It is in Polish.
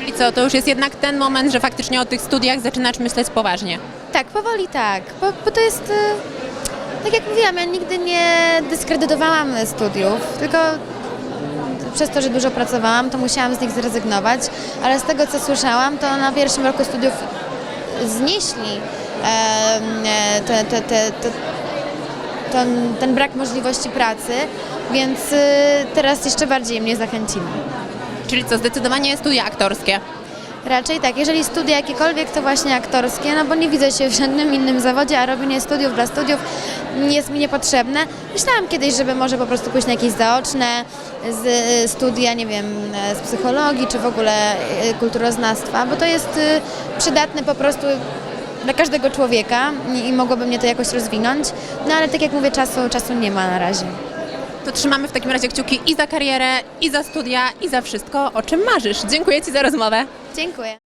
Czyli co, to już jest jednak ten moment, że faktycznie o tych studiach zaczynasz myśleć poważnie. Tak, powoli tak, bo, bo to jest, e, tak jak mówiłam, ja nigdy nie dyskredytowałam studiów, tylko przez to, że dużo pracowałam, to musiałam z nich zrezygnować, ale z tego, co słyszałam, to na pierwszym roku studiów znieśli e, te, te, te, te, ten, ten brak możliwości pracy, więc e, teraz jeszcze bardziej mnie zachęcili. Czyli co, zdecydowanie studia aktorskie. Raczej tak, jeżeli studia jakiekolwiek, to właśnie aktorskie, no bo nie widzę się w żadnym innym zawodzie, a robienie studiów dla studiów jest mi niepotrzebne. Myślałam kiedyś, żeby może po prostu pójść na jakieś zaoczne z, studia, nie wiem, z psychologii czy w ogóle y, kulturoznawstwa, bo to jest y, przydatne po prostu dla każdego człowieka i mogłoby mnie to jakoś rozwinąć. No ale tak jak mówię, czasu, czasu nie ma na razie. To trzymamy w takim razie kciuki i za karierę, i za studia, i za wszystko, o czym marzysz. Dziękuję Ci za rozmowę. Dziękuję.